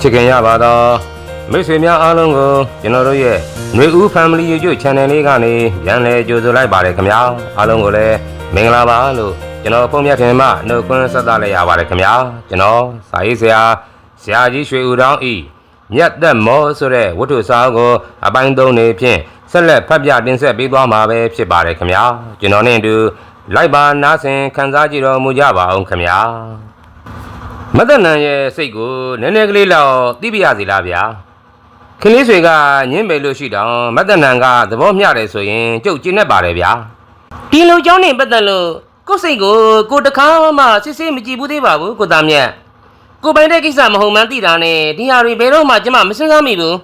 ချစ်ခင်ရပါတော့မိတ်ဆွေများအားလုံးကိုကျွန်တော်တို့ရဲ့ຫນွေဦး Family YouTube Channel လေးကနေပြန်လည်ကြိုဆိုလိုက်ပါတယ်ခင်ဗျာအားလုံးကိုလည်းမင်္ဂလာပါလို့ကျွန်တော်ဖုန်းမြတ်ထင်မှနှုတ်ခွန်းဆက်သလိုက်ရပါတယ်ခင်ဗျာကျွန်တော်စာရေးဆရာဆရာကြီးရွှေဦးတောင်းဤမြတ်သက်မောဆိုတဲ့ဝတ္ထုစာအုပ်ကိုအပိုင်းသုံးနေဖြင့်ဆက်လက်ဖတ်ပြတင်ဆက်ပေးသွားမှာပဲဖြစ်ပါတယ်ခင်ဗျာကျွန်တော်နဲ့အတူလိုက်ပါနားဆင်ခန်းစားကြည့်တော်မူကြပါအောင်ခင်ဗျာ မသက်နန်ရဲ့စိတ်ကိုနည်းနည်းကလေးလောက်သိပြရစီလားဗျာခလေးဆွေကညင်းပဲလို့ရှိတော့မသက်နန်ကသဘောမျှတယ်ဆိုရင်ကြုတ်ကျင်းနေပါတယ်ဗျာဒီလိုကြောင်းနေပတ်သက်လို့ကိုယ်စိတ်ကိုကိုတခါမှစစ်စစ်မကြည့်ဘူးသေးပါဘူးကိုသားမြတ်ကိုပိုင်တဲ့ကိစ္စမဟုတ်မှန်းသိတာနဲ့ဒီဟာတွေဘယ်တော့မှကျမမစဉ်းစားမိဘူး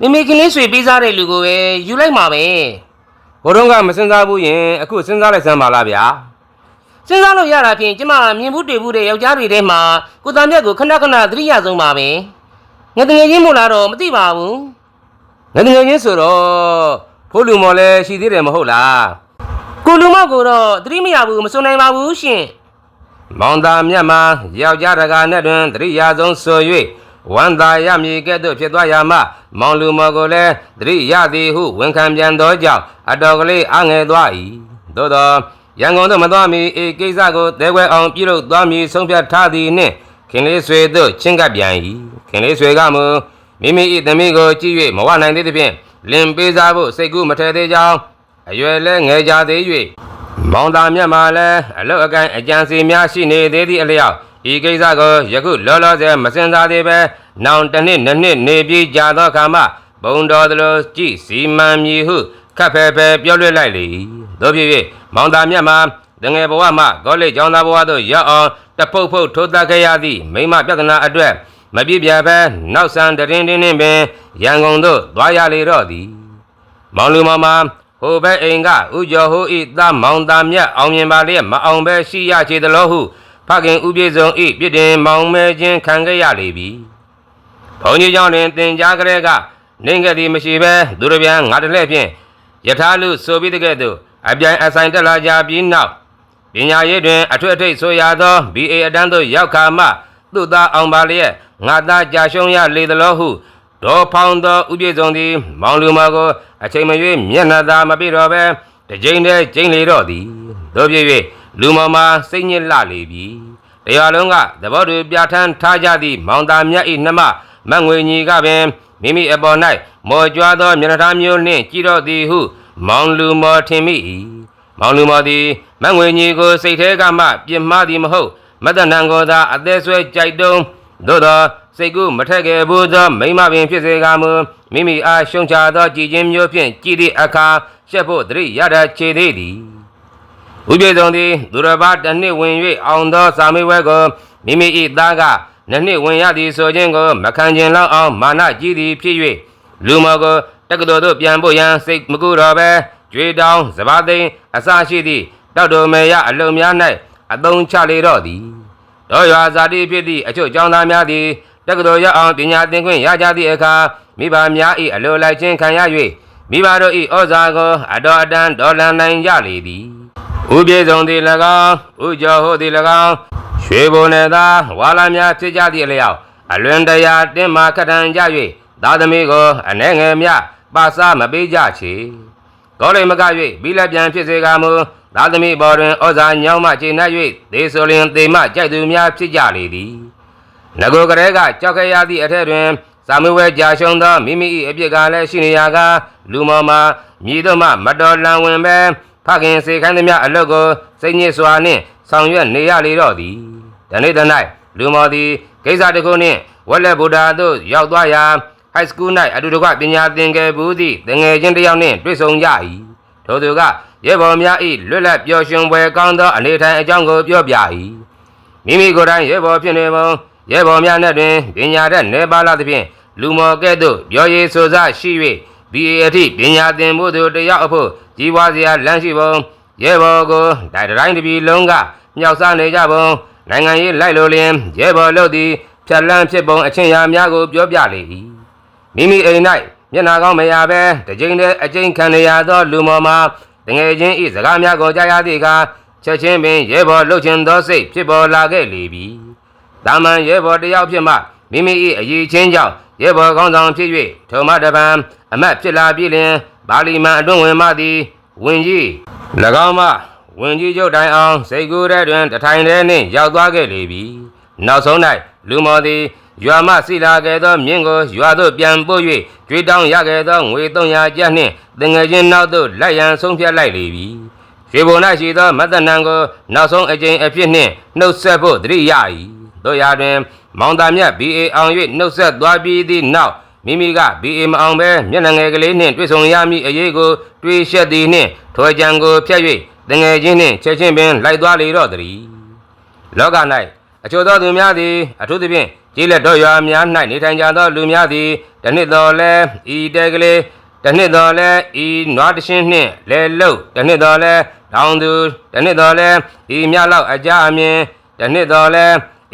မိမိခလေးဆွေပေးစားတဲ့လူကိုပဲယူလိုက်မှာပဲဘိုးတော်ကမစဉ်းစားဘူးရင်အခုစဉ်းစားလိုက်စမ်းပါလားဗျာ စဉ်းစားလို့ရတာဖြင့်ကျမမြင်ဘူးတွေ့ဘူးတဲ့ယောက်ျားတွေထဲမှာကိုသားမြတ်ကိုခဏခဏသတိရဆုံးပါပဲငါတကယ်ချင်းမို့လားတော့မသိပါဘူးငယ်ငယ်ချင်းဆိုတော့ဖိုးလူမော်လည်းရှိသေးတယ်မဟုတ်လားကိုလူမောက်ကိုတော့သတိမရဘူးမစွန်နိုင်ပါဘူးရှင်မောင်သားမြတ်မှာယောက်ျားတကာနဲ့တွင်တရိယာဆုံးဆို၍ဝန္တာရမည်ကဲ့သို့ဖြစ်သွားရမှမောင်လူမော်ကိုလည်းတရိရသည်ဟုဝန်ခံပြန်သောကြောင့်အတော်ကလေးအငယ်သွား၏သို့သော ရန်ကုန်သို့မသွားမီအေကိစ္စကိုတဲခွဲအောင်ပြုလုပ်သွားမည်ဆုံးဖြတ်ထားသည်နှင့်ခင်လေးဆွေတို့ချင်းကပ်ပြန်၏ခင်လေးဆွေကမူမိမိ၏သမီးကိုကြည့်၍မဝနိုင်သေးသဖြင့်လင်ပေးစားဖို့စိတ်ကူးမထဲသေးကြောင်းအရွယ်လဲငယ်ကြသေး၍မောင်သားမြတ်မှာလည်းအလုတ်အကိုင်းအကြံစီများရှိနေသေးသည့်အလျောက်ဤကိစ္စကိုယခုလောလောဆယ်မစင်စားသေးပဲနောင်တစ်နှစ်နှစ်နှစ်နေပြီးကြာသောအခါမှဘုံတော်သလိုကြည်စီမံမည်ဟုခက်ဖဲဖဲပြောလွှတ်လိုက်လေ၏တို့ဖြစ်၍ မောင်သာမြတ်မှာတငယ်ဘဝမှကောလိပ်ကျောင်းသားဘဝသို့ရောက်အောင်တဖုတ်ဖုတ်ထိုးသားခဲ့ရသည့်မိမပြဿနာအတွက်မပြည့်ပြဘဲနောက်ဆန်းတရင်တင်းနှင့်ပင်ရန်ကုန်သို့သွားရလေတော့သည်မောင်လူမောင်မှာဟိုဘက်အိမ်ကဥကျော်ဟိုဤသားမောင်သားမြတ်အောင်မြင်ပါလျက်မအောင်ဘဲရှိရချေသလိုဟုဖခင်ဥပြေဆုံးဤပြစ်တင်မောင်မဲခြင်းခံခဲ့ရလေပြီဘုန်းကြီးကြောင့်တွင်တင်ကြားကြတဲ့ကနိုင်ခဲ့သည်မရှိဘဲသူတို့ပြန်ငါတလှဲ့ဖြင့်ယထာလူဆိုပြီးတဲ့ကဲ့သို့ အပြိုင်အဆိုင်တက်လာကြပြီးနောက်ပညာရေးတွင်အထွတ်အထိပ်ဆိုရသော BA အတန်းသို့ရောက်ခါမှသူ့သားအောင်ပါလျက်ငါသားကြာရှုံးရလေသလိုဟုဒေါ်ဖောင်းသောဥပြည့်စုံသည် မောင်လူမကိုအချိန်မရွေးမျက်နှာသာမပြတော့ပဲတစ်ကြိမ်တည်းကျိန်လေတော့သည်တို့ဖြစ်၍လူမောင်မစိတ်ညစ်လှလေပြီတရားလုံးကသဘောတူပြဋ္ဌာန်းထားကြသည့်မောင်သားမြတ်၏နှမမတ်ငွေညီကပင်မိမိအပေါ်၌မော်ကြွားသောမျက်နှာသားမျိုးနှင့်ကြည်တော့သည်ဟု မောင်လူမော်ထင်မိ၏မောင်လူမော်သည်မတ်ငွေညီကိုစိတ်ထဲကမှပြစ်မှားသည်မဟုတ်မတ္တနံကိုသာအသက်ဆွဲကြိုက်တုံးသို့သောစိတ်ကူးမထက်ခဲ့ဘူးသောမိမပင်ဖြစ်စေကမူမိမိအားရှုံချသောကြည်ခြင်းမျိုးဖြင့်ကြည်သည့်အခါရှက်ဖို့တရိရတာခြေသေးသည်ဥပြေဆုံးသည်သူရဘာတစ်နှစ်ဝင်၍အောင်သောစာမေးပွဲကိုမိမိ၏သားကနှစ်နှစ်ဝင်ရသည်ဆိုခြင်းကိုမခံကျင်လောက်အောင်မာနကြီးသည်ဖြစ်၍လူမော်ကို တက္ကသိုလ်သို့ပြန်ဖို့ရန်စိတ်မကူတော့ပဲကြွေတောင်းစပါးသိန်းအစရှိသည့်တောက်တော်မေရအလုံများ၌အသုံးချလေတော့သည်တော်ရွာဇာတိဖြစ်သည့်အချို့ကျောင်းသားများသည်တက္ကသိုလ်ရောက်အောင်ပညာသင်ခွင့်ရကြသည့်အခါမိဘများ၏အလိုလိုက်ခြင်းခံရ၍မိဘတို့၏ဩဇာကိုအတော်အတန်ဒေါ်လန်နိုင်ကြလေသည်ဥပြေဆုံးသည်၎င်းဥကျော်ဟိုသည်၎င်းရွှေဘုံနဲ့သာဝါလာများဖြစ်ကြသည့်အလျောက်အလွန်တရာတင်းမာခထန်ကြ၍သာသမီကိုအနှဲငယ်မြ ပါစားမပေးကြချေကောလိမ်မက၍ဘီလက်ပြန်ဖြစ်စေကမူသာသမီဘော်တွင်ဩဇာညောင်းမှချိန်နှက်၍ဒေဆိုလင်တေမကြိုက်သူများဖြစ်ကြလေသည်ငကိုကလေးကကြောက်ခဲ့ရသည့်အထက်တွင်စာမွေးဝဲကြာရှုံးသောမိမိ၏အပြစ်ကလည်းရှိနေရာကလူမော်မှာမြည်တို့မှမတော်လန်ဝင်ပဲဖခင်စေခိုင်းသည်များအလုတ်ကိုစိတ်ညစ်စွာနှင့်ဆောင်ရွက်နေရလေတော့သည်တနေ့တ၌လူမော်သည်ကိစ္စတစ်ခုနှင့်ဝက်လက်ဗုဒ္ဓသို့ရောက်သွားရာ high school ၌အတူတကွပညာသင်ခဲ့ဘူးသည့်တငယ်ချင်းတစ်ယောက်နှင့်တွေ့ဆုံကြ၏ထိုသူကရဲဘော်များ၏လွတ်လပ်ပျော်ရွှင်ပွဲကောင်းသောအနေထိုင်အကြောင်းကိုပြောပြ၏မိမိကိုယ်တိုင်ရဲဘော်ဖြစ်နေပုံရဲဘော်များနဲ့တွင်ပညာတတ်နေပါလာသဖြင့်လူမော်ကဲ့သို့ပြောရည်ဆိုစားရှိ၍ BA အထိပညာသင်မှုသူတစ်ယောက်အဖို့ကြီးပွားစရာလမ်းရှိပုံရဲဘော်ကိုဒိုင်တိုင်းတစ်ပြည်လုံးကမြောက်စားနေကြပုံနိုင်ငံရေးလိုက်လိုလျင်ရဲဘော်လို့သည်ဖြတ်လန်းဖြစ်ပုံအချင်းရာများကိုပြောပြလေ၏ မိမိအိမ်၌မျက်နာကောင်းမရပဲတစ်ကြိမ်တည်းအကျဉ်းခံရသောလူမော်မှာတငယ်ချင်းဤစကားများကိုကြားရသည့်အခါချက်ချင်းပင်ရဲဘော်လှုပ်ချင်သောစိတ်ဖြစ်ပေါ်လာခဲ့လေပြီ။တာမန်ရဲဘော်တစ်ယောက်ဖြစ်မှမိမိ၏အရေးချင်းကြောင့်ရဲဘော်ကောင်းဆောင်ဖြစ်၍ထုံမတပံအမတ်ဖြစ်လာပြီလင်ပါလီမန်အတွင်းဝင်မှသည်ဝင်ကြီး၎င်းမှဝင်ကြီးချုပ်တိုင်အောင်စိတ်ကူးတဲ့တွင်တထိုင်တည်းနှင့်ရောက်သွားခဲ့လေပြီနောက်ဆုံး၌လူမော်သည် ရွာမှစီလာခဲ့သောမြင်းကိုရွာသို့ပြန်ပို့၍ကြွေးတောင်းရခဲ့သောငွေ300ကျပ်နှင့်တငယ်ချင်းနောက်သို့လိုက်ရန်ဆုံးဖြတ်လိုက်လေပြီရွှေဘုံ၌ရှိသောမတ္တနံကိုနောက်ဆုံးအကြိမ်အဖြစ်နှင့်နှုတ်ဆက်ဖို့တတိယ၏တို့ရာတွင် မောင်သားမြတ် BA အောင်၍နှုတ်ဆက်သွားပြီးသည့်နောက်မိမိက BA မအောင်ပဲမျက်နှာငယ်ကလေးနှင့်တွေ့ဆုံရမည့်အရေးကိုတွေးရှက်သည်နှင့်ထွေကြံကိုဖျက်၍တငယ်ချင်းနှင့်ချက်ချင်းပင်လိုက်သွားလေတော့သည်လောက၌အချို့သောသူများသည်အထူးသဖြင့် ကြီးလက်တော်ရွာများ၌နေထိုင်ကြသောလူများသည်တနှစ်တော်လဲဤတဲကလေးတနှစ်တော်လဲဤနွားတရှင်းနှင့်လဲလုတ်တနှစ်တော်လဲတောင်သူတနှစ်တော်လဲဤမြလောက်အကြအမြင်တနှစ်တော်လဲ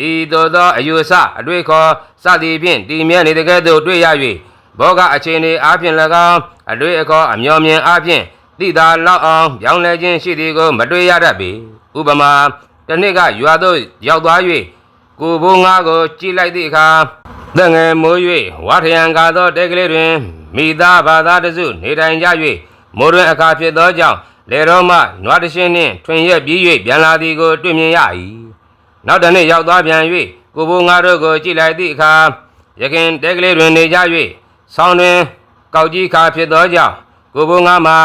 ဤသို့သောအယူဆအတွေ့ခေါ်စသည်ဖြင့်တည်မြဲနေတကဲ့သို့တွေ့ရ၍ဘောကအခြေအနေအားဖြင့်၎င်းအတွေ့အခေါ်အမျော်မြင်အားဖြင့်တိသာလောက်အောင်ပြောင်းလဲခြင်းရှိသည်ကိုမတွေ့ရတတ်ပေဥပမာတစ်နှစ်ကရွာသို့ရောက်သွား၍ ကိုဘိုးငါးကိုကြည့်လိုက်သည့်အခါတငယ်မိုး၍ဝါထရန်ကာသောတဲကလေးတွင်မိသားဘာသာတစုနေထိုင်ကြ၍မိုးတွင်အခါဖြစ်သောကြောင့်လေတော်မှနွားတရှင်းနှင့်ထွင်ရက်ပြီး၍ပြန်လာသည်ကိုတွေ့မြင်ရ၏နောက်တစ်နေ့ရောက်သွားပြန်၍ကိုဘိုးငါတို့ကိုကြည့်လိုက်သည့်အခါရခင်တဲကလေးတွင်နေကြ၍ဆောင်းတွင်ကောက်ကြီးခါဖြစ်သောကြောင့်ကိုဘိုးငါမှာ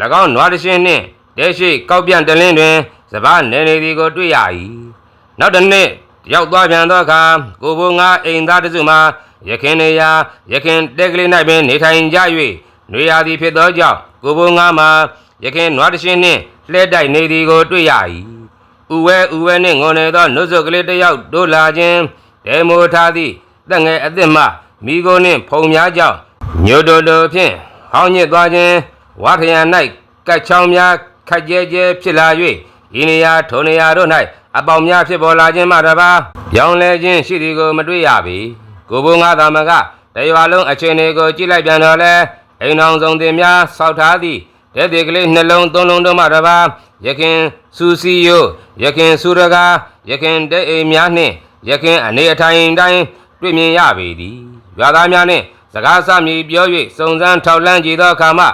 ၎င်းနွားတရှင်းနှင့်တဲရှိကောက်ပြန့်တလင်းတွင်စပားနေနေသည်ကိုတွေ့ရ၏နောက်တစ်နေ့ ရောက်သွားပြန်သောအခါကိုဘိုးငါအိမ်သားတစုမှာရခင်နေရာရခင်တဲကလေး၌ပင်နေထိုင်ကြ၍နေရာသည်ဖြစ်သောကြောင့်ကိုဘိုးငါမှာရခင်နွားတရှင်းနှင့်လှဲတိုက်နေသည်ကိုတွေ့ရ၏ဥဝဲဥဝဲနှင့်ငုံနေသောနှုတ်ဆုတ်ကလေးတစ်ယောက်တို့လာခြင်းဒေမိုထားသည့်တက်ငယ်အသစ်မှမိကိုနှင့်ဖုံများကြောင့်ညိုတိုတိုဖြင့်ဟောင်းညစ်သွားခြင်းဝါထရန်၌ကတ်ချောင်းများခက်ကြဲကြဲဖြစ်လာ၍ဤနေရာထိုနေရာတို့၌ အပေါင်များဖြစ်ပေါ်လာခြင်းမှတပါပြောင်းလဲခြင်းရှိသည်ကိုမတွေ့ရပေကိုဘုံငါသာမကတရွာလုံးအခြေအနေကိုကြည့်လိုက်ပြန်တော့လဲအိမ်အောင်ဆောင်တင်များဆောက်ထားသည့်တဲ့ဒီကလေးနှလုံးသုံးလုံးတို့မှတပါရခင်စူစီယိုရခင်စူရကာရခင်တဲ့အိမ်များနှင့်ရခင်အနေအထိုင်တိုင်းတွေ့မြင်ရပေသည်ရွာသားများနှင့်စကားစမြည်ပြော၍စုံစမ်းထောက်လန့်ကြည့်သောအခါမှ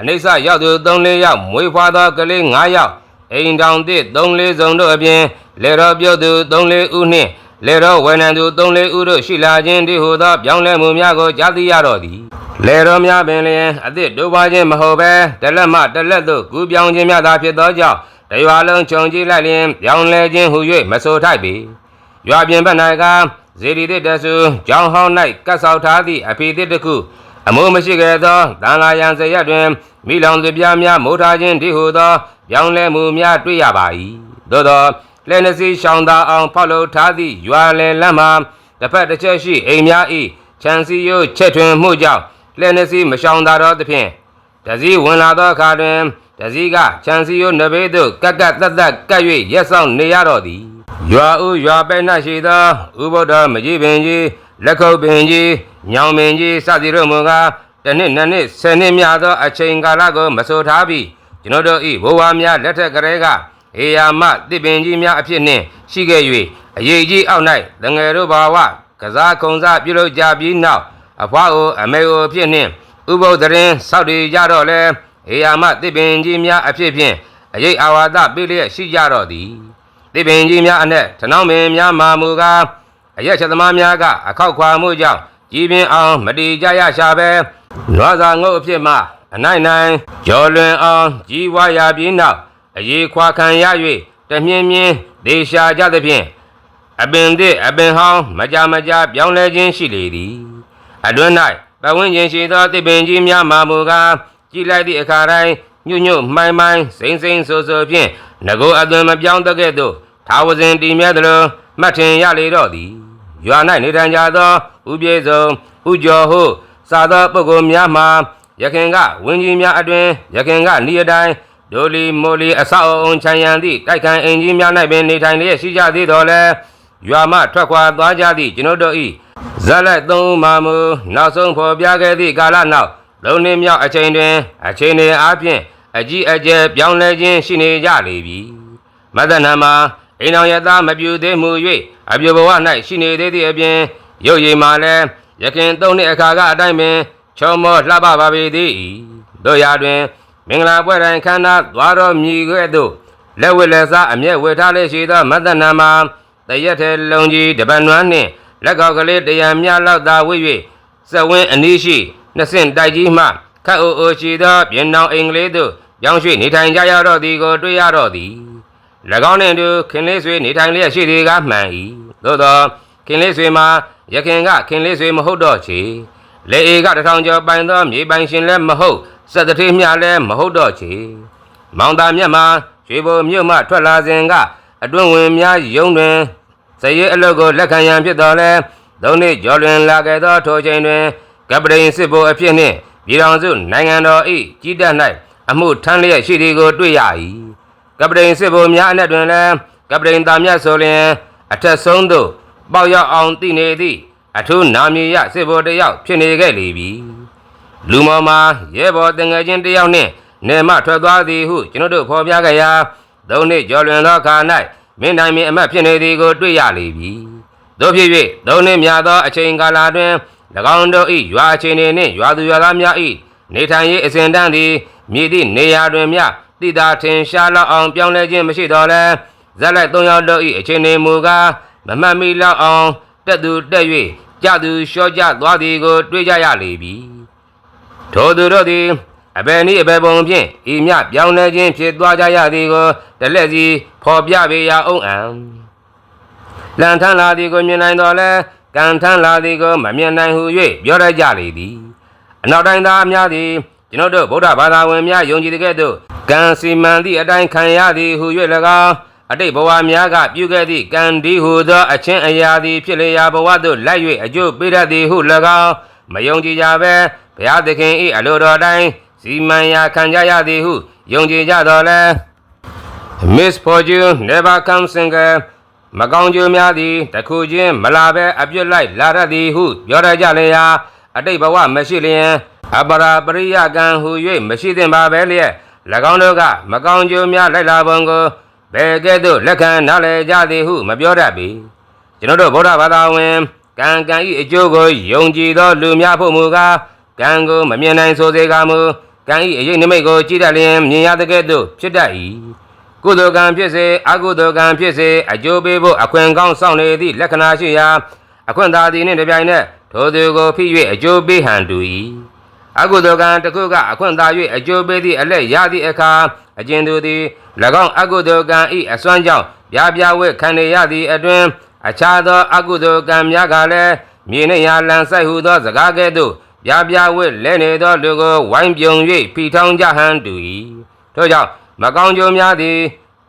အနိစ္စရောက်သူ3-4ယောက်မွေးဖွားသောကလေး9ယောက် အိမ်တောင်သစ်3-4စုံတို့အပြင်လေတော်ပြုတ်သူ3-4ဦးနှင့်လေတော်ဝယ်နံသူ3-4ဦးတို့ရှိလာခြင်းတည်းဟူသောပြောင်းလဲမှုများကိုကြားသိရတော့သည်လေတော်များပင်လျင်အသစ်တို့ပါခြင်းမဟုတ်ဘဲတလက်မှတလက်သို့ကူးပြောင်းခြင်းများသာဖြစ်သောကြောင့်တရွာလုံးခြုံကြည့်လိုက်လျင်ပြောင်းလဲခြင်းဟု၍မဆိုထိုက်ပေရွာပြင်ဘက်၌ကဇေဒီတစ်တဆူကြောင်းဟောင်း၌ကတ်ဆောက်ထားသည့်အဖေတစ်တစ်ခု အမိုးမရှိခဲ့သောတန်လာရန်စရက်တွင်မိလောင်စပြားများမိုးထားခြင်းဒီဟုသောပြောင်းလဲမှုများတွေ့ရပါ၏သို့သောလက်နစီရှောင်းသာအောင်ဖောက်လုပ်ထားသည့်ရွာလယ်လမ်းမှာတစ်ဖက်တစ်ချက်ရှိအိမ်များ၏ခြံစည်းရိုးချက်ထွင်မှုကြောင့်လက်နစီမရှောင်းသာတော့သဖြင့်တစည်းဝင်လာသောအခါတွင်တစည်းကခြံစည်းရိုးနဘေးသို့ကက်ကက်သက်သက်ကပ်၍ရက်ဆောင်နေရတော့သည်ရွာဦးရွာပဲ့၌ရှိသောဥဗုဒ္ဓမကြီးပင်ကြီး လက်ခုပ်ပင်ကြီးညောင်ပင်ကြီးစသည်တို့မူကားတစ်နှစ်နှစ်နှစ်ဆယ်နှစ်များသောအချိန်ကာလကိုမဆိုထားပြီးကျွန်တော်တို့ဤဘဝများလက်ထက်ကလေးကအေယာမတစ်ပင်ကြီးများအဖြစ်နှင့်ရှိခဲ့၍အရေးကြီးအောက်၌တငယ်တို့ဘာဝကစားခုံစားပြုလုပ်ကြပြီးနောက်အဖွားအိုအမေအိုအဖြစ်နှင့်ဥပုဒ္ဒရင်ဆောက်တည်ကြတော့လဲအေယာမတစ်ပင်ကြီးများအဖြစ်ဖြင့်အရေးအာဝါဒပေးလျက်ရှိကြတော့သည်တိပင်ကြီးများအနက်ထနောင်းပင်များမာမူကား အရက်ချက်သမားများကအခောက်ခွာမှုကြောင့်ကြီးပင်အောင်မတီကြရရှာပဲနွားစာငုတ်အဖြစ်မှအနိုင်နိုင်ကျော်လွင်အောင်ကြီးဝါရပြီးနောက်အရေးခွာခံရ၍တမြင်းမြင်းဒေရှာကြသဖြင့်အပင်သည့်အပင်ဟောင်းမကြမကြပြောင်းလဲခြင်းရှိလေသည်အတွင်း၌ပဝန်းကျင်ရှိသောတိပင်ကြီးများမာမူကားကြည်လိုက်သည့်အခါတိုင်းညွတ်ညွတ်မှိုင်းမှိုင်းစိမ့်စိမ့်ဆိုဆိုဖြင့်ငကိုအသွင်မပြောင်းတကဲ့သို့ထာဝစဉ်တည်မြဲသလိုမှတ်ထင်ရလေတော့သည် ရွာ၌နေထိုင်ကြသောဥပြေဆုံးဥကျော်ဟုစာသောပုဂ္ဂိုလ်များမှာယခင်ကဝင်းကြီးများအတွင်ယခင်ကဤအတိုင်းဒိုလီမိုလီအဆောက်အုံခြံရံသည့်တိုက်ခိုင်အင်ကြီးများ၌ပင်နေထိုင်လျက်ရှိကြသေးတော်လဲရွာမှထွက်ခွာသွားကြသည့်ကျွန်ုပ်တို့၏ဇက်လက်သုံးဦးမှာမူနောက်ဆုံးဖော်ပြခဲ့သည့်ကာလနောက်လုံနှင်းမြောက်အချိန်တွင် အချိန်တွင်အားဖြင့်အကြီးအကျယ်ပြောင်းလဲခြင်းရှိနေကြလေပြီမသနာမှာ အိမ်တော်ရသားမပြူသေးမှု၍အပြူဘဝ၌ရှိနေသေးသည့်အပြင်ရုပ်ရည်မှာလည်းရခင်သုံးနှစ်အခါကအတိုင်းပင်ချုံမောလှပပါပေသည်တို့ရာတွင် မင်္ဂလာပွဲတိုင်းခန္ဓာသွားတော်မြည်ကဲ့သို့လက်ဝဲလက်စားအမျက်ဝေထားလေးရှိသောမတ္တနာမှာတရက်ထဲလုံကြီးတပတ်နွမ်းနှင့်လက်ကောက်ကလေးတရံမြလောက်သာဝိ၍စက်ဝင်းအနီးရှိနှစ်ဆင့်တိုက်ကြီးမှခတ်အိုအိုရှိသောပြင်တောင်အင်္ဂလိပ်သို့ပြောင်းရွှေ့နေထိုင်ကြရတော့သည်ကိုတွေ့ရတော့သည်၎ င်းနှင့်တူခင်လေးဆွေနေထိုင်လျက်ရှိသည်ကမှန်၏သို့သောခင်လေးဆွေမှာရခင်ကခင်လေးဆွေမဟုတ်တော့ချေလေအေကတစ်ထောင်ကျော်ပိုင်သောမြေပိုင်ရှင်လည်းမဟုတ်စက်တတိမြလည်းမဟုတ်တော့ချေမောင်သားမြတ်မှာရွှေဘုံမြို့မှထွက်လာစဉ်ကအတွင်းဝင်များယုံတွင်စရဲအလုတ်ကိုလက်ခံရန်ဖြစ်တော်လဲသုံးနှစ်ကျော်လွင်လာခဲ့သောထိုချိန်တွင်ကပတိန်စစ်ဘိုလ်အဖြစ်နှင့်ပြည်တော်စုနိုင်ငံတော်၏ကြီးတပ်၌အမှုထမ်းလျက်ရှိသည်ကိုတွေ့ရ၏ ကပတိန်စစ်ဘိုလ်များအနက်တွင်လည်းကပတိန်သားမြတ်ဆိုလျင်အထက်ဆုံးသို့ပေါက်ရောက်အောင်တည်နေသည့်အထူးနာမည်ရစစ်ဘိုလ်တစ်ယောက်ဖြစ်နေခဲ့လေပြီလူမော်မှာရဲဘော်တငယ်ချင်းတစ်ယောက်နှင့်နေမထွက်သွားသည်ဟုကျွန်တော်တို့ဖော်ပြကြရာသုံးနှစ်ကျော်လွန်သောအခါ၌မင်းတိုင်းမင်းအမတ်ဖြစ်နေသည်ကိုတွေ့ရလေပြီတို့ဖြစ်၍သုံးနှစ်များသောအချိန်ကာလတွင်၎င်းတို့၏ရွာအချိန်နှင့်ရွာသူရွာသားများ၏နေထိုင်ရေးအစဉ်တန်းသည်မြည်သည့်နေရာတွင်မြ တိတာထင်ရှားလောက်အောင်ပြောင်းလဲခြင်းမရှိတော့လဲဇက်လိုက်သုံးယောက်တို့၏အချိန်နေမူကားမမှတ်မိလောက်အောင်တက်သူတက်၍ကြသူလျှော့ကြသွားသည်ကို တွေ့ကြရလေပြီထိုသူတို့သည်အဘယ်နည်းအဘယ်ပုံဖြင့်ဤမြပြောင်းလဲခြင်းဖြစ်သွားကြရသည်ကိုတလက်စီဖော်ပြပေးရအောင်အံလန်ထန်းလာသည်ကိုမြင်နိုင်တော်လဲကံထန်းလာသည်ကိုမမြင်နိုင်ဟု၍ပြောရကြလေသည်အနောက်တိုင်းသားများသည် ကျွန်ုပ်တို့ဗုဒ္ဓဘာသာဝင်များယုံကြည်တဲ့ကဲ့သို့ကံစီမံသည့်အတိုင်းခံရသည်ဟု၍၎င်းအတိတ်ဘဝများကပြုခဲ့သည့်ကံဒီဟုသောအချင်းအရာသည်ဖြစ်လျာဘဝသို့လိုက်၍အကျိုးပေးတတ်သည်ဟု၎င်းမယုံကြည်ကြဘဲဘုရားသခင်၏အလိုတော်တိုင်းစီမံရာခံကြရသည်ဟုယုံကြည်ကြတော်လဲ Misfortune never comes single မကောင်းကျိုးများသည်တစ်ခုချင်းမလာဘဲအပြစ်လိုက်လာတတ်သည်ဟုပြောရကြလေရာအတိတ်ဘဝမရှိလျင် အပရာပရိယကံဟု၍မရှိသင့်ပါပဲလျက်၎င်းတို့ကမကောင်းကျိုးများလိုက်လာပုံကိုဘယ်ကဲ့သို့လက်ခံနားလည်ကြသည်ဟုမပြောတတ်ပေကျွန်တော်တို့ဗုဒ္ဓဘာသာဝင်ကံကံ၏အကျိုးကိုယုံကြည်သောလူများဖို့မူကားကံကိုမမြင်နိုင်ဆိုစေကမူကံဤအရေးနိမိတ်ကိုကြည့်တတ်လျင်မြင်ရတဲ့ကဲ့သို့ဖြစ်တတ်၏ကုသိုလ်ကံဖြစ်စေအကုသိုလ်ကံဖြစ်စေအကျိုးပေးဖို့အခွင့်ကောင်းဆောင်နေသည့်လက္ခဏာရှိရာအခွင့်သာသည်နှင့်တပြိုင်နက်ထိုသူကိုဖိ၍အကျိုးပေးဟန်တူ၏ အကုသိုလ်ကံတစ်ခုကအခွင့်သာ၍အကျိုးပေးသည့်အလက်ရသည့်အခါအကျဉ်သူသည်၎င်းအကုသိုလ်ကံဤအစွမ်းကြောင့်ပြပြဝဲခံရသည့်အတွင်အခြားသောအကုသိုလ်ကံများကလည်းမြေနှင့်ရာလန်ဆိုင်ဟုသောစကားကဲ့သို့ပြပြဝစ်လဲနေသောလူကိုဝိုင်းပြုံ၍ဖိထောင်းကြဟန်တူ၏ထို့ကြောင့်မကောင်းကျိုးများသည်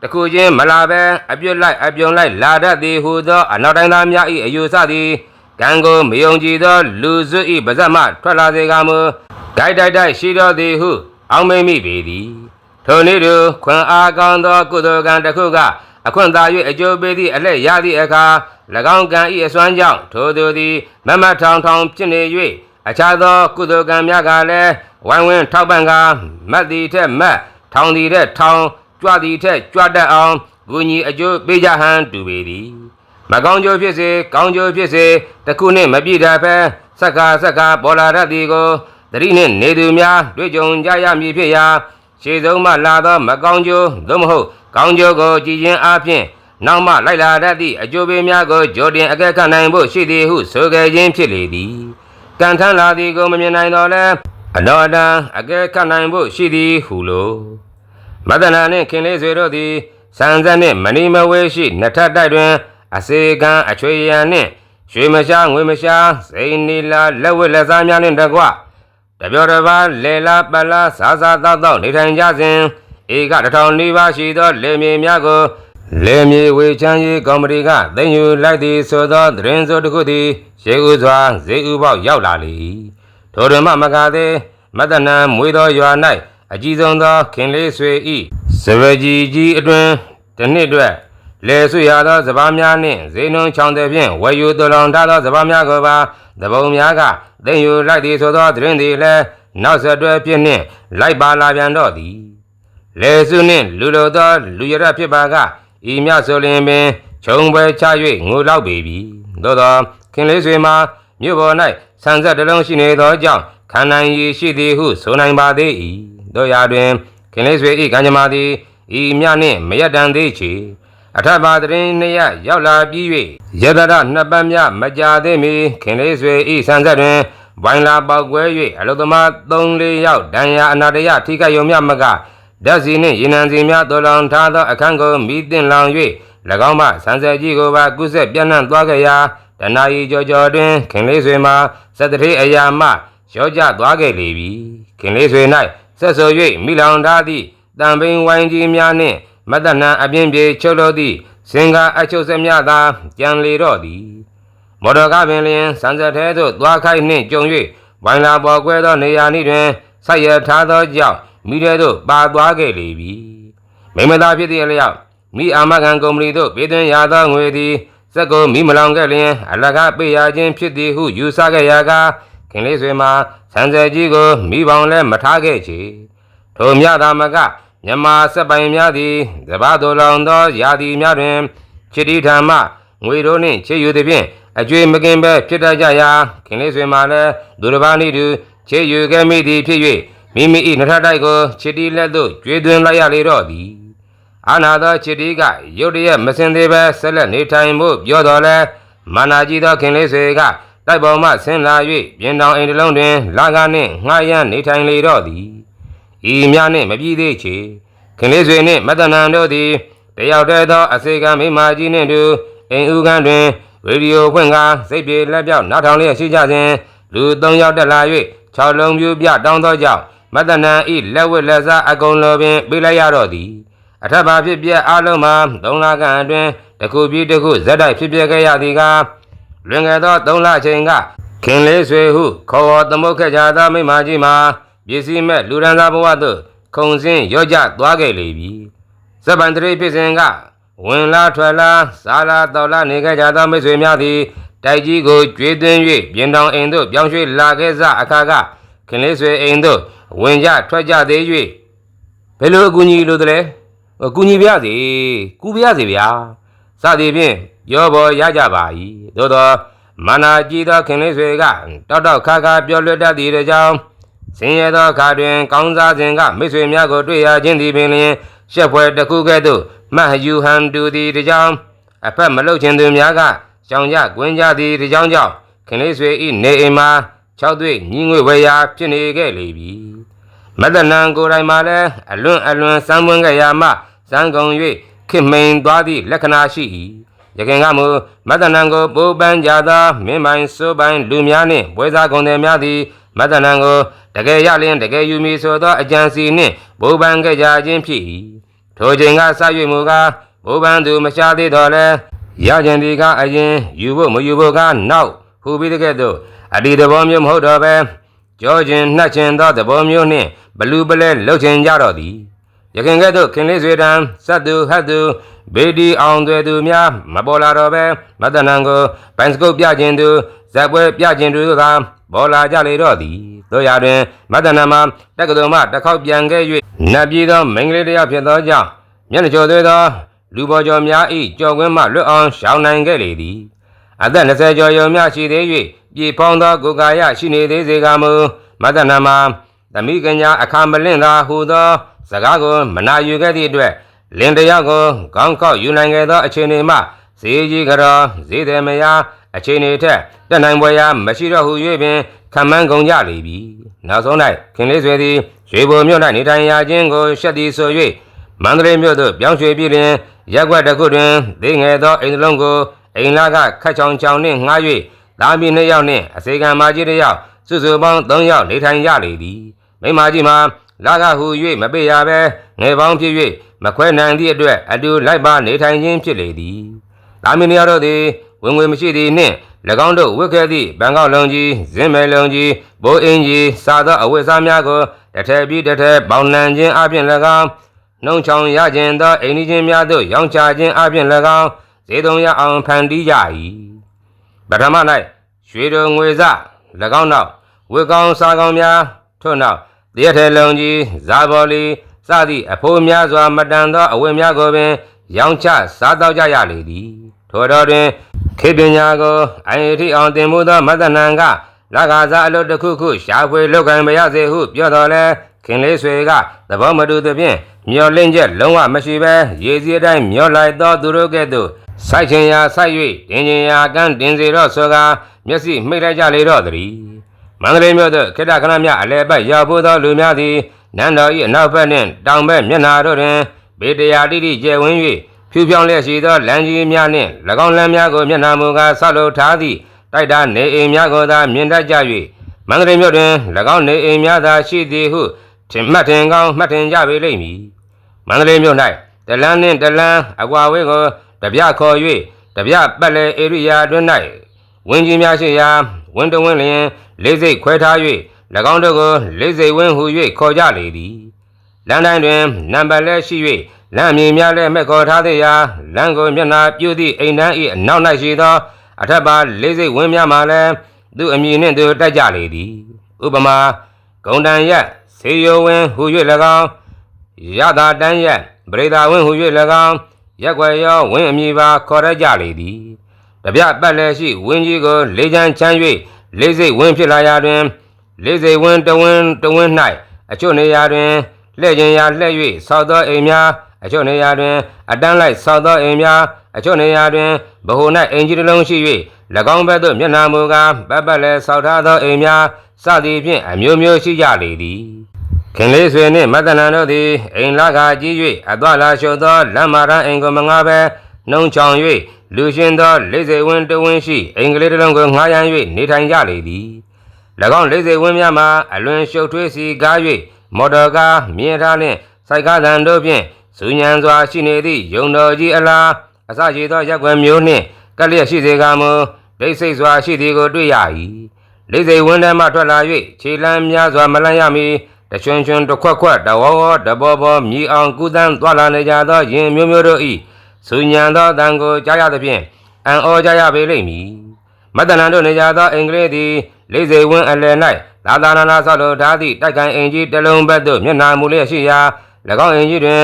တခုချင်းမလာဘဲအပြစ်လိုက်အပြုံလိုက်လာတတ်သည်ဟုသောအနောက်တိုင်းသားများ၏အယူဆသည်ကံကိုမယုံကြည်သောလူစု၏ပါဇက်မှထွက်လာစေကမူ ဂိုက်တိုက်တိုက်ရှိတော်သည်ဟု အောက်မေ့မိပေသည်ထိုနည်းတူခွန်အားကောင်းသောကုသိုလ်ကံတစ်ခုကအခွင့်သာ၍အကျိုးပေးသည့်အလက်ရသည့်အခါ၎င်းကံ၏အစွမ်းကြောင့်ထိုသူသည်မမတ်ထောင်ထောင်ဖြစ်နေ၍အခြားသောကုသိုလ်ကံများကလည်းဝိုင်းဝန်းထောက်ပံ့ကာမတ်သည်ထက်မတ်ထောင်သည်ထက်ထောင်ကြွသည်ထက်ကြွတတ်အောင်ဂုဏီအကျိုးပေးကြဟန်တူပေသည်မကောင်းကျိုးဖြစ်စေကောင်းကျိုးဖြစ်စေတစ်ခုနှင့်မပြည့်တတ်ဘဲစက္ကာစက္ကာပေါ်လာတတ်သည်ကို သတိနှင့်နေသူများတွေ့ကြုံကြရမည်ဖြစ်ရာရှေဆုံးမှလာသောမကောင်းကျိုးသို့မဟုတ်ကောင်းကျိုးကိုကြည်ခြင်းအပြင်နောက်မှလိုက်လာတတ်သည့်အကျိုးပေးများကိုကြိုတင်အကဲခတ်နိုင်ဖို့ရှိသည်ဟုဆိုကြခြင်းဖြစ်လေသည်ကံထမ်းလာသည်ကိုမမြင်နိုင်တော့လဲအတော်တန်အကဲခတ်နိုင်ဖို့ရှိသည်ဟုလိုမဒနာနှင့်ခင်လေးဆွေတို့သည်စံစက်နှင့်မဏိမဝဲရှိနှစ်ထပ်တိုက်တွင် အစေကံအချွေရန်နှင့်ရွှေမရှားငွေမရှားစိန်နီလာလက်ဝဲလက်စားများနှင့်တကွ တပြောတစ်ပါးလေလာပလာစားစားတောက်တောက်နေထိုင်ကြစဉ်ဧကတစ်ထောင်လေးပါးရှိသောလေမြေများကိုလေမြေဝေချမ်းရေးကော်မတီကသိမ်းယူလိုက်သည်ဆိုသောသတင်းစိုးတစ်ခုသည်ရေဥစွာဈေးဥပေါက်ရောက်လာလေ၏ထိုတွင်မှမကားသေးမတနံမွေသောရွာ၌အကြီးဆုံးသောခင်လေးဆွေဤစပကြီးကြီးအတွင်တစ်နှစ်အတွက် လေဆွေရသောစပားများနှင့်ဈေးနှုန်းချောင်းတဲ့ဖြင့်ဝယ်ယူတော်လောင်ထားသောစပားများကိုပါတပုံများကသိမ်းယူလိုက်သည်ဆိုသောသတင်းသည်လည်းနောက်ဆက်တွဲဖြစ်နှင့်လိုက်ပါလာပြန်တော့သည်လေစုနှင့်လူလိုသောလူရရဖြစ်ပါကဤမြဆိုလျင်ပင်ခြုံပွဲချ၍ငိုလောက်ပေပြီသို့သောခင်လေးဆွေမှာမြို့ပေါ်၌ဆန်ဆက်တစ်လုံးရှိနေသောကြောင့်ခံနိုင်ရည်ရှိသည်ဟုဆိုနိုင်ပါသေး၏တို့ရာတွင်ခင်လေးဆွေ၏ကံကြမ္မာသည်ဤမြနှင့်မရတန်သေးချေ အထက်ပါတရင်နှစ်ရရောက်လာပြီး၍ယတရနှစ်ပတ်မြမကြာသေးမီခင်လေးဆွေ၏ဆန်ဆက်တွင်ဝိုင်လာပေါက်ကွဲ၍အလုသမား3-4ယောက်ဒဏ်ရာအနာတရထိခိုက်ယုံမြမကဓာတ်စီနှင့်ရေနံစီများတော်လောင်ထားသောအခန်းကိုမိတင်လောင်၍၎င်းမှဆန်ဆက်ကြီးကိုပါကုဆက်ပြန့်နှံ့သွားကြရာတနာရီကြော်ကြော်တွင်ခင်လေးဆွေမှာစက်တထေးအရာမှရောကြသွားခဲ့လေပြီခင်လေးဆွေ၌ဆက်ဆို၍မိလောင်ထားသည့်တံပင်ဝိုင်းကြီးများနှင့် မတ္တနံအပြင်းပြေချုပ်လို့သည့်စင်ကအချုပ်ဆက်များသာကြံလေတော့သည်မော်တော်ကားပင်လျင်စံစက်ထဲသို့သွားခိုက်နှင့်ကြုံ၍ဝိုင်လာပေါ်ကွဲသောနေရာနည်းတွင်ဆိုက်ရထားသောကြောင့်မိထဲသို့ပါသွားခဲ့လေပြီမိမသားဖြစ်သည့်အလျောက်မိအာမခံကုမ္ပဏီသို့ပြည်သွင်းရသောငွေသည်စက်ကိုမိမလောင်ခဲ့လျင်အလကားပေးရခြင်းဖြစ်သည်ဟုယူဆခဲ့ရာကခင်လေးဆွေမှာစံစက်ကြီးကိုမိပေါင်လည်းမထားခဲ့ချေထိုမြသာမက မြမစက်ပိုင်များသည်သဘာတော်လောင်သောယာသည်များတွင်ချစ်တီဓမ္မငွေတို့နှင့်ချေယူသည်ဖြင့်အကျွေမကင်ပဲဖြစ်တတ်ကြရာခင်လေးဆွေမှာလည်းဒုရဘာနိတူခြေယူခဲ့မိသည်ဖြစ်၍မိမိ၏နထတိုက်ကိုချစ်တီလက်သို့ကျွေးသွင်းလိုက်ရလေတော့သည်အာနာသောချစ်တီကရုတ်တရက်မစင်သေးပဲဆက်လက်နေထိုင်မှုပြောတော်လဲမာနာကြီးသောခင်လေးဆွေကတိုက်ပေါ်မှဆင်းလာ၍ပြင်တောင်အိမ်တစ်လုံးတွင်လာကားနှင့်ငှားရမ်းနေထိုင်လေတော့သည် ဤများနှင့်မပြည့်သေးချေခင်လေးဆွေနှင့်မတနန်တို့သည်တယောက်တည်းသောအစေကမိမကြီးနှင့်တူအိမ်ဦးခန်းတွင်ရေဒီယိုဖွင့်ကားစိတ်ပြေလက်ပြောက်နားထောင်လျက်ရှိကြစဉ်လူ၃ယောက်တက်လာ၍၆လုံးပြူပြတောင်းသောကြောင့်မတနန်ဤလက်ဝက်လက်စားအကုန်လိုပင်ပေးလိုက်ရတော့သည်အထက်ပါဖြစ်ပြအလုံးမှာ၃လခန့်အတွင်းတစ်ခုပြီးတစ်ခုဇက်တိုက်ဖြစ်ပြခဲ့ရသည်ကလွင်ငယ်သော၃လချိန်ကခင်လေးဆွေဟုခေါ်ဝေါ်သမုတ်ခဲ့ကြသောမိမကြီးမှာ ပစ္စည်းမဲ့လူရန်သားဘဝသို့ခုံစင်းရော့ကျသွားခဲ့လေပြီဇပန်တရိဖြစ်စဉ်ကဝင်လာထွက်လာစားလာတော်လာနေခဲ့ကြသောမိတ်ဆွေများသည်တိုက်ကြီးကိုကျွေးသွင်း၍ပြင်တောင်အိမ်သို့ပြောင်းရွှေ့လာခဲ့စအခါကခင်လေးဆွေအိမ်သို့ဝင်ကြထွက်ကြသေး၍ဘယ်လိုအကူအညီလိုသလဲအကူအညီပြစေကူပြစေဗျာစသည်ဖြင့်ပြောပေါ်ရကြပါ၏သို့သောမနာကြည့်သောခင်လေးဆွေကတောက်တောက်ခါခါပြောလွတ်တတ်သည့်ကြောင့် ဆင်းရဲသောအခါတွင် ကောင်းစားစဉ်ကမိတ်ဆွေများကိုတွေ့ရခြင်းသည်ပင်လျှင်ရှက်ဖွယ်တစ်ခုကဲ့သို့မဟယူဟန်တူသည်တကြောင်အဖက်မလုတ်ခြင်းသူများကကြောင်ကြကွင်းကြသည်တကြောင်ကြောင့်ခင်လေးဆွေဤနေအိမ်မှာ၆သွေ့ညီငွေဝေရာဖြစ်နေခဲ့လေပြီမတနန်ကိုယ်တိုင်မှာလည်းအလွန်အလွန်စမ်းပွင့်ခဲ့ရာမှစမ်းကုန်၍ခင်မိန်သွားသည့်လက္ခဏာရှိ၏ရခင်ကမူမတနန်ကိုပိုးပန်းကြသောမင်းပိုင်စိုးပိုင်လူများနှင့်ပွဲစားကုန်သည်များသည် မတနန်ကိုတကယ်ရလျင်တကယ်ယူမည်ဆိုသောအကြံစီနှင့်ဘိုးပန်းခဲ့ကြခြင်းဖြစ်၏ထိုချိန်ကစ၍မူကားဘိုးပန်းသူမရှာသေးတော့လဲရခြင်းဒီကအရင်ယူဖို့မယူဖို့ကနောက်ဟူပြီးတကဲ့သို့အဒီသဘောမျိုးမဟုတ်တော့ပဲကြောခြင်းနှက်ခြင်းသောသဘောမျိုးနှင့်ဘလူပလဲလှုပ်ခြင်းကြတော့သည်ရခင်ကဲ့သို့ခင်လေးဆွေတံစတ်သူဟတ်သူဘေဒီအောင်တွေသူများမပေါ်လာတော့ပဲမတနန်ကိုဘိုင်စကုတ်ပြခြင်းသူ ဇက်ပွဲပြခြင်းသူတို့သာပေါ်လာကြလေတော့သည်တို့ရတွင်မတနန်မှာတက္ကသိုလ်မှတစ်ခေါက်ပြန်ခဲ့၍နတ်ပြည်သောမိန်းကလေးတစ်ယောက်ဖြစ်သောကြောင့်မျက်နှာကျော်သွေးသောလူပေါ်ကျော်များ၏ကြော်ကွင်းမှလွတ်အောင်ရှောင်နိုင်ခဲ့လေသည်အသက်20ကျော်ရုံများရှိသေး၍ပြေဖောင်းသောကိုယ်ကာယရှိနေသေးစေကမူမတနန်မှာသမီးကညာအခါမလင့်သာဟူသော စကားကိုမနာယူခဲ့သည့်အတွက်လင်တယောက်ကိုကောင်းကောက်ယူနိုင်ခဲ့သောအခြေအနေမှဈေးကြီးကတော်ဈေးတယ်မယား အခြေအနေထက်တက်နိုင်ပွဲရာမရှိတော့ဟု၍ပင်ခံမှန်းကုန်ကြလေပြီနောက်ဆုံး၌ခင်လေးဆွေသည်ရွေဘုံမြို့၌နေထိုင်ရခြင်းကိုရှက်သည်ဆို၍မန္တလေးမြို့သို့ပြောင်းရွှေ့ပြီးလျင်ရက်ွက်တစ်ခုတွင်ဒေငယ်သောအိမ်တစ်လုံးကိုအိမ်လာကခတ်ချောင်ချောင်နှင့်ငှား၍သားမီးနှစ်ယောက်နှင့်အစေခံမကြီးတစ်ယောက်စုစုပေါင်း၃ယောက်နေထိုင်ကြလေသည်မိမကြီးမှာလာကဟူ၍မပေရဘဲငယ်ပေါင်းဖြစ်၍မခွဲနိုင်သည့်အတွက်အတူလိုက်ပါနေထိုင်ခြင်းဖြစ်လေသည်သားမီးနှစ်ယောက်တို့သည် ဝင်ငွေမရှိသည်နှင့်၎င်းတို့ဝတ်ခဲ့သည့်ဘန်ကောက်လုံကြီးဇင်းမဲလုံကြီးဘိုးအင်းကြီးစားသောအဝတ်စားများကိုတစ်ထည်ပြီးတစ်ထည်ပေါင်နှံခြင်းအပြင်၎င်းနှုံချောင်ရခြင်းသောအိမ်ကြီးချင်းများတို့ရောင်းချခြင်းအပြင်၎င်းဈေးသုံးရအောင်ဖန်တီးကြ၏ပထမ၌ရွှေတော်ငွေစ၎င်းနောက်ဝေကောင်းစားကောင်းများထို့နောက်တရက်ထဲလုံကြီးဇာဘော်လီစသည့်အဖိုးများစွာမတန်သောအဝတ်များကိုပင် ရောင်းချစားတော့ကြရလေသည်ထိုတော်တွင် ခခေပညာကိုအယတိအောင်တင်မှုသောမတ္တနံကလက္ခာစားအလုပ်တစ်ခုခုရှာဖွေလုပ်ကံမရစေဟုပြောတော်လဲခင်လေးဆွေကသဘောမတူသဖြင့်မျောလင့်ချက်လုံးဝမရှိဘဲရေစီးတိုင်းမျောလိုက်သောသူတို့ကဲ့သို့စိုက်ချင်ရာစိုက်၍တင်ချင်ရာကန်းတင်စေတော့ဆိုကာမျက်စိမှိတ်လိုက်ကြလေတော့တည်းမန္တလေးမြို့သို့ခေတ္တခဏမြအလဲပတ်ရောက်ဖို့သောလူများသည်နန်းတော်၏အနောက်ဘက်နှင့်တောင်ဘက်မျက်နှာတို့တွင်ဘေတရာတိတိကျယ်ဝန်း၍ ဖြူပြောင်းလျက်ရှိသောလမ်းကြီးများနှင့်၎င်းလမ်းများကိုမျက်နှာမူကားဆောက်လုပ်ထားသည့်တိုက်တာနေအိမ်များကိုသာမြင်တတ်ကြ၍မန္တလေးမြို့တွင်၎င်းနေအိမ်များသာရှိသည်ဟုထင်မှတ်ထင်ကောင်းမှတ်ထင်ကြပေလိမ့်မည်မန္တလေးမြို့၌တလန်းနှင့်တလန်းအကွာဝေးကိုတပြခေါ်၍တပြပတ်လေဧရိယာတွင်၌ဝင်းကြီးများရှိရာဝင်းတဝင်းလျင်လေးစိတ်ခွဲထား၍၎င်းတို့ကိုလေးစိတ်ဝင်းဟု၍ခေါ်ကြလေသည်လမ်းတိုင်းတွင်နံပါတ်လဲရှိ၍ လမ်းမြေများလည်းမဲ့ခေါ်ထားသည်ရာလမ်းကိုမျက်နှာပြုသည့်အိမ်တန်း၏အနောက်၌ရှိသော အထက်ပါလေးစိတ်ဝင်းများမှလည်းသူအမည်နှင့်သူတိုက်ကြလေသည်ဥပမာဂုံတန်ရက်ဆေယောဝင်းဟူ၍၎င်းရတာတန်းရက်ပရိသာဝင်းဟူ၍၎င်းရက်ွယ်ရောဝင်းအမည်ပါခေါ်ရကြလေသည်တပြပတ်လည်းရှိဝင်းကြီးကိုလေးချမ်းချမ်း၍လေးစိတ်ဝင်းဖြစ်လာရာတွင် လေးစိတ်ဝင်းတဝင်းတဝင်း၌အချို့နေရာတွင်လှည့်ခြင်းရာလှည့်၍ဆောက်သောအိမ်များ အချို့နေရာတွင်အတန်းလိုက်ဆောက်သောအိမ်များအချို့နေရာတွင်ဗဟို၌အင်ကြီးတစ်လုံးရှိ၍၎င်းဘက်သို့မျက်နှာမူကားပတ်ပတ်လဲဆောက်ထားသောအိမ်များစသည်ဖြင့်အမျိုးမျိုးရှိကြလေသည်ခင်လေးဆွေနှင့်မတ္တနံတို့သည်အိမ်လာကကြီး၍အသွာလာလျှော့သောလမ်းမာရန်အိမ်ကိုမငါပဲနှုံချောင်၍လူရှင်သောလေးစိတ်ဝင်းတဝင်းရှိအိမ်ကလေးတစ်လုံးကိုငှားရမ်း၍နေထိုင်ကြလေသည်၎င်းလေးစိတ်ဝင်းများမှာအလွန်ရှုပ်ထွေးစီကား၍မော်တော်ကားမြင်ထားနှင့်စိုက်ကားတန်တို့ဖြင့် စူညံစွာရှိနေသည့်ယုံတော်ကြီးအလားအစရှိသောရက်ွယ်မျိုးနှင့်ကလျက်ရှိစေကမူဒိတ်ဆိတ်စွာရှိသည်ကိုတွေ့ရ၏လေးစိတ်ဝင်းထဲမှထွက်လာ၍ခြေလမ်းများစွာမလန့်ရမီတချွန်းချွန်းတစ်ခွက်ခွက်တဝေါဝေါတဘောဘောမြည်အောင်ကူးတန်းသွားလာနေကြသောယင်မျိုးမျိုးတို့၏စူညံသောတန်ကိုကြားရသဖြင့်အံ့ဩကြရပေလိမ့်မည်မတ္တနံတို့နေကြသောအင်္ဂလိပ်သည်လေးစိတ်ဝင်းအလယ်၌သာသာနာနာဆောက်လုပ်ထားသည့်တိုက်ကန်အင်ကြီးတစ်လုံးဘက်သို့မျက်နှာမူလျက်ရှိရာ၎င်းအင်ကြီးတွင်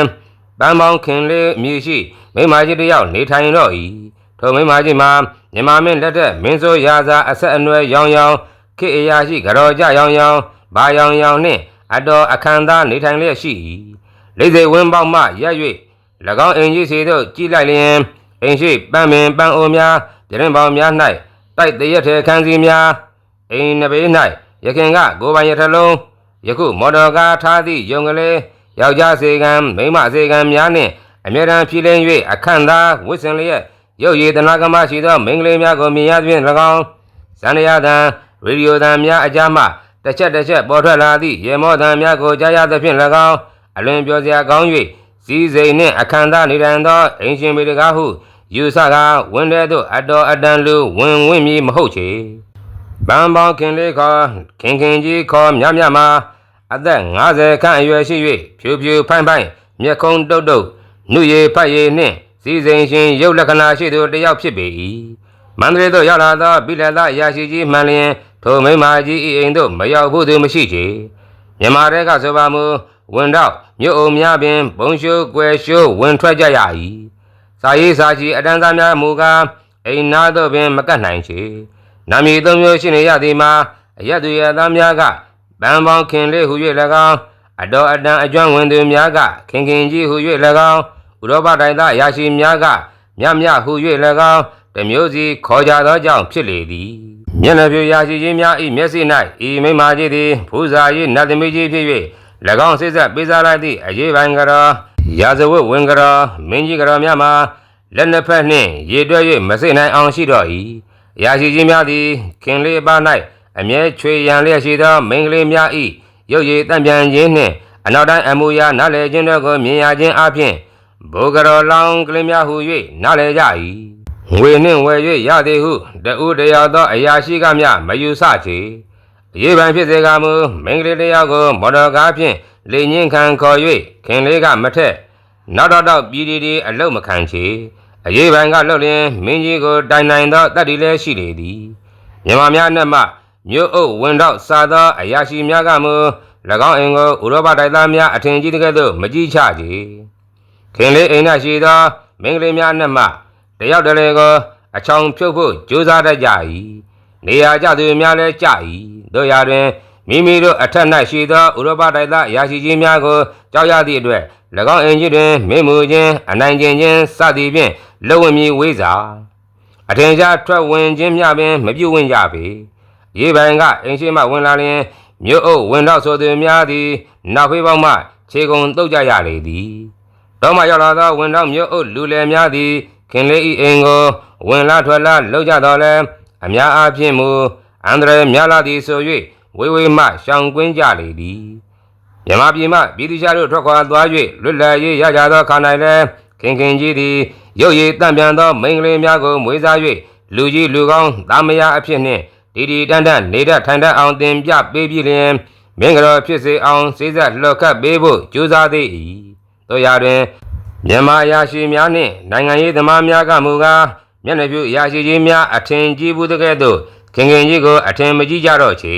ပန်းပေါင်းခင်လေးမြည်ရှိမိမကြီးတစ်ယောက်နေထိုင်တော့၏ထိုမိမကြီးမှာမြမမင်းလက်ထက်မင်းစိုးရာဇာအဆက်အနွယ်ရောင်ရောင်ခေအရာရှိကြော်ကြရောင်ရောင်ဘာရောင်ရောင်နှင့်အတော်အခမ်းသားနေထိုင်လျက်ရှိ၏လေးစိတ်ဝင်းပေါက်မှရက်၍၎င်းအင်ကြီးစီသို့ကြည့်လိုက်လျင်အင်ရှိပန်းပင်ပန်းအိုများပြရင်ပေါင်များ၌တိုက်တရက်ထဲခန်းစီများအိမ်နှဘေး၌ရခင်ကကိုပိုင်ရထလုံးယခုမော်တော်ကားထားသည့်ယုံကလေး ယောက်ျားစေကံမိန်းမစေကံများနှင့်အမြဲတမ်းဖြည့်လင်း၍အခန့်သားဝစ်စင်လျက်ရုပ်ရည်တနာကမရှိသောမိန်းကလေးများကိုမြင်ရသဖြင့်၎င်းဇန္နရသံရေဒီယိုသံများအကြမ်းမှတစ်ချက်တစ်ချက်ပေါ်ထွက်လာသည့်ရေမောသံများကိုကြားရသဖြင့်၎င်းအလွန်ပြောစရာကောင်း၍စည်းစိမ်နှင့်အခန့်သားနေထိုင်သောအင်ရှင်ပေတကားဟုယူဆကားဝင်းတဲ့သို့အတော်အတန်လူဝင်ဝင့်မည်မဟုတ်ချေဘန်ပေါင်းခင်လေးခေါ်ခင်ခင်ကြီးခေါ်မြမြမှာ အသက်50ခန့်အရွယ်ရှိ၍ဖြူဖြူဖိုင်ဖိုင်မျက်ခုံးတုတ်တုတ်နှုတ်ရည်ဖတ်ရည်နှင့်စည်းစိမ်ရှင်ရုပ်လက္ခဏာရှိသူတစ်ယောက်ဖြစ်ပေ၏မန္တလေးသို့ရောက်လာသောပိလသအရာရှိကြီးမှန်လျင်ထိုမိမကြီး၏အိမ်သို့မရောက်ဘူးသူမရှိချေမြန်မာတဲကဆိုပါမူဝင်တော့မြို့အုံများပင်ဘုံရှိုးကွယ်ရှိုးဝင်ထွက်ကြရ၏စာရေးစာကြီးအတန်းသားများမူကားအိမ်နာသို့ပင်မကတ်နိုင်ချေနာမည်သုံးမျိုးရှိနေရသည်မှာအရက်သူရသားများက ဗန်ပေါင်းခင်လေးဟူ၍၎င်းအတော်အတန်အကျွမ်းဝင်သူများကခင်ခင်ကြီးဟူ၍၎င်းဥရောပတိုင်းသားရာရှိများကမြမြဟူ၍၎င်းတမျိုးစီခေါ်ကြသောကြောင့်ဖြစ်လေသည်မျက်နှာပြရာရှိကြီးများ၏မျက်စိ၌ဤမိမကြီးသည်ဖူးစာ၏နတ်သမီးကြီးဖြစ်၍၎င်းစိစက်ပေးစားလိုက်သည့်အရေးပိုင်းကတော်ရာဇဝတ်ဝင်ကတော်မင်းကြီးကတော်များမှာလက်နှစ်ဖက်နှင့်ရေတွက်၍မစိနိုင်အောင်ရှိတော့၏ရာရှိကြီးများသည်ခင်လေးပါ၌ အမြဲချွေရန်လျက်ရှိသောမိန်းကလေးများ၏ရုပ်ရည်တံပြန်ခြင်းနှင့်အနောက်တိုင်းအမူအရာနားလည်ခြင်းတို့ကိုမြင်ရခြင်းအပြင်ဘိုးကတော်လောင်းကလေးများဟု၍နားလည်ကြ၏ငွေနှင့်ဝယ်၍ရသည်ဟုတဦးတယောက်သောအရာရှိကမျှမယူဆချေအရေးပိုင်းဖြစ်စေကမူမိန်းကလေးတစ်ယောက်ကိုမော်တော်ကားဖြင့်လေညင်းခံခေါ်၍ခင်လေးကမထက်နောက်တော့တော့ပြည်တီတီအလုတ်မခံချေအရေးပိုင်းကလှုပ်လျင်မင်းကြီးကိုတိုင်နိုင်သောတတ်တီလည်းရှိလေသည်မြမများနှက်မှ မြို့အုပ်ဝင်တော့စားသောအရာရှိများကမူ၎င်းအိမ်ကိုဥရောပတိုက်သားများအထင်ကြီးတကဲ့သို့မကြည့်ချကြခင်လေးအိမ်၌ရှိသောမင်းကလေးများနှက်မှတယောက်တလေကိုအချောင်ဖြုတ်ဖို့ကြိုးစားတတ်ကြ၏နေရာကြသူများလည်းကြ၏တို့ရာတွင်မိမိတို့အထက်၌ရှိသောဥရောပတိုက်သားအရာရှိကြီးများကိုကြောက်ရသည့်အတွက်၎င်းအင်ကြီးတွင်မင်းမူခြင်းအနိုင်ကျင့်ခြင်းစသည်ဖြင့်လက်ဝင်မီဝေးစာအထင်ရှားထွက်ဝင်ခြင်းမျှပင်မပြုတ်ဝင်ကြပေ ရေပိုင်ကအင်ရှိမှဝင်လာလျင်မြို့အုပ်ဝင်တော့ဆိုသူများသည်နောက်ဖေးပေါင်းမှခြေကုံတုတ်ကြရလေသည်တော့မှရောက်လာသောဝင်တော့မြို့အုပ်လူလယ်များသည်ခင်လေးဤအိမ်ကိုဝင်လာထွက်လာလှုပ်ကြတော်လဲအများအားဖြင့်မူအန္တရာယ်များလာသည်ဆို၍ဝေဝေမှရှောင်ကွင်းကြလေသည်မြမပြည်မှပြည်သူရှားတို့ထွက်ခွာသွား၍လွတ်လပ်ရေးရကြသောခါ၌လည်းခင်ခင်ကြီးသည်ရုပ်ရည်တံ့ပြန်သောမိန်းကလေးများကိုမွေးစား၍လူကြီးလူကောင်းသားမယားအဖြစ်နှင့် ဒီဒီတန်တန်နေတတ်ထိုင်တတ်အောင်တင်ပြပေးပြီးလျင်မင်္ဂလာဖြစ်စေအောင်စိစက်လှော်ခတ်ပေးဖို့ကြိုးစားသေး၏တို့ရာတွင်မြန်မာအရာရှိများနှင့်နိုင်ငံရေးသမားများကမူကားမျက်နှာပြုအရာရှိကြီးများအထင်ကြီးဘူးတကဲ့သို့ခင်ခင်ကြီးကိုအထင်မကြီးကြတော့ချေ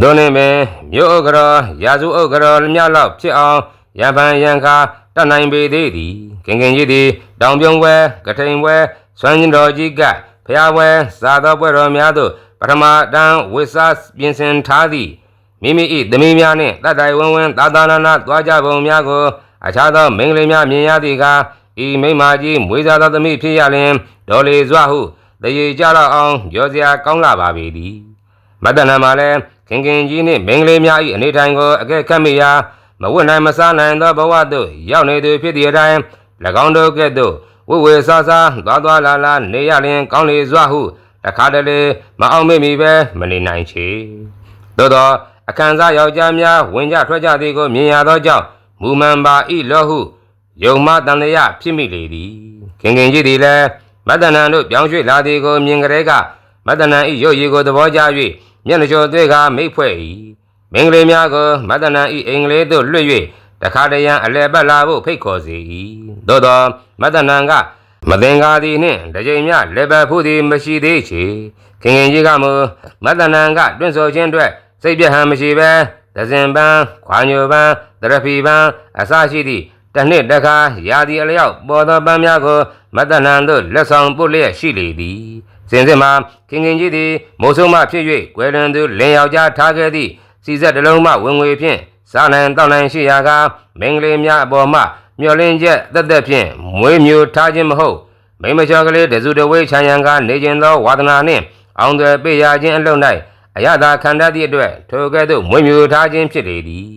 ဒုနေပင်မြို့ဥက္ကရောရာစုဥက္ကရောများလောက်ဖြစ်အောင်ရံပန်ရံခါတတ်နိုင်ပေသေးသည်ခင်ခင်ကြီးသည်တောင်ပြုံးဝဲကထိန်ဝဲစွမ်းကျင်တော်ကြီးကဖျားဝဲစာတော်ပွဲတော်များသို့ ပထမတန်းဝိစာပြင်ဆင်ထားသည်မိမိ၏သမီးများနှင့်တတ်တိုင်ဝင်းဝင်းသာသာနာနာသွားကြပုံများကိုအခြားသောမိန်းကလေးများမြင်ရသည်ကားဤမိန်းမကြီးမွေးစားသောသမီးဖြစ်ရလျင်ဒေါ်လီစွာဟုတရေကြတော့အောင်ပြောစရာကောင်းလာပါပေသည်မတ္တနာမှာလည်းခင်ခင်ကြီးနှင့်မိန်းကလေးများ၏အနေထိုင်ကိုအကဲခတ်မိရာမဝတ်နိုင်မစားနိုင်သောဘဝသို့ရောက်နေသူဖြစ်သည့်အတိုင်း၎င်းတို့ကဲ့သို့ဝိဝေဆာဆာသွားသွားလာလာနေရလျင်ကောင်းလေစွာဟု တခါတလေမအောင်မေ့မီပဲမနေနိုင်ချေသို့သောအခန်းစားယောက်ျားများဝင်ကြထွက်ကြသည်ကိုမြင်ရသောကြောင့်မူမှန်ပါဤလောဟုယုံမတန်လျာဖြစ်မိလေသည်ခင်ခင်ကြီးသည်လည်းမတ္တနံတို့ပြောင်းရွှေ့လာသည်ကိုမြင်ကြတဲ့ကမတ္တနံဤရုပ်ရည်ကိုသဘောကျ၍မျက်နှာကျော်သွေးကမိတ်ဖွဲ့၏မင်္ဂလေးများကိုမတ္တနံဤအင်္ဂလိပ်သို့လွှတ်၍တခါတရံအလဲပတ်လာဖို့ဖိတ်ခေါ်စေ၏သို့သောမတ္တနံက မသင်္ကာသည်နှင့်တကြိမ်များလက်ပတ်ဖို့သည်မရှိသေးချေခင်ခင်ကြီးကမူမတ္တနံကတွန့်ဆော်ခြင်းအတွက်စိတ်ပြဟံမရှိပဲဒဇင်ပန်းခွာညိုပန်းတရဖီပန်းအစရှိသည့်တစ်နှစ်တစ်ခါရာသီအလျောက်ပေါ်သောပန်းများကိုမတ္တနံတို့လက်ဆောင်ပို့လျက်ရှိလေသည်စဉ်စဉ်မှာခင်ခင်ကြီးသည်မိုးဆိုးမှဖြစ်၍ကွယ်လွန်သူလင်ယောက်ျားထားခဲ့သည့်စီဆက်တစ်လုံးမှဝင်ငွေဖြင့်စားနိုင်တောက်နိုင်ရှိရာကမင်္ဂလေးများအပေါ်မှ မျောလင်းချက်တက်တက်ဖြင့်မွေးမျိုးထားခြင်းမဟုတ်မိမချောကလေးတစုတဝေးချမ်းရန်ကနေခြင်းသောဝါဒနာနှင့်အောင်သွယ်ပေးရခြင်းအလုံး၌အယတာခံတတ်သည့်အတွက်ထိုကဲ့သို့မွေးမျိုးထားခြင်းဖြစ်လေသည်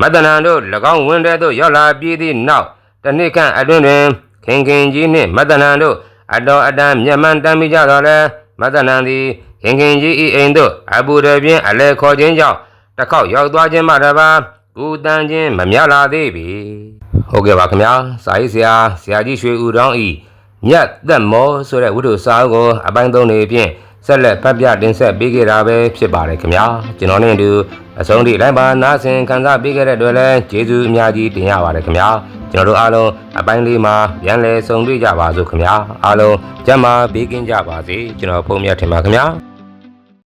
မတ္တနံတို့၎င်းဝင်တဲ့သို့ရောက်လာပြီးသည့်နောက်တစ်နှစ်ခန့်အတွင်းတွင်ခင်ခင်ကြီးနှင့်မတ္တနံတို့အတော်အတန်မျက်မှန်တမ်းမိကြတော့လဲမတ္တနံသည်ခင်ခင်ကြီး၏အိမ်သို့အဘူရပြင်းအလဲခေါ်ခြင်းကြောင့်တစ်ခေါက်ရောက်သွားခြင်းမှတပါး ကူတန်ခြင်းမများလာသေးပြီဟုတ်ကဲ့ပါခင်ဗျာစာရေးဆရာဆရာကြီးရွှေဦးတောင်းဤမြတ်သက်မောဆိုတဲ့ဝိတုစာအုပ်ကိုအပိုင်းသုံးနေဖြင့်ဆက်လက်ဖတ်ပြတင်ဆက်ပေးခဲ့တာပဲဖြစ်ပါတယ်ခင်ဗျာကျွန်တော်နဲ့အတူအဆုံးထိလိုက်ပါနားဆင်ခံစားပေးခဲ့တဲ့အတွက်လည်းကျေးဇူးအများကြီးတင်ရပါတယ်ခင်ဗျာကျွန်တော်တို့အားလုံးအပိုင်းလေးမှာပြန်လည်ဆုံတွေ့ကြပါစို့ခင်ဗျာအားလုံးကျမ်းမာပေးကင်းကြပါစေကျွန်တော်ဖုန်းမြတ်ထင်ပါခင်ဗျာ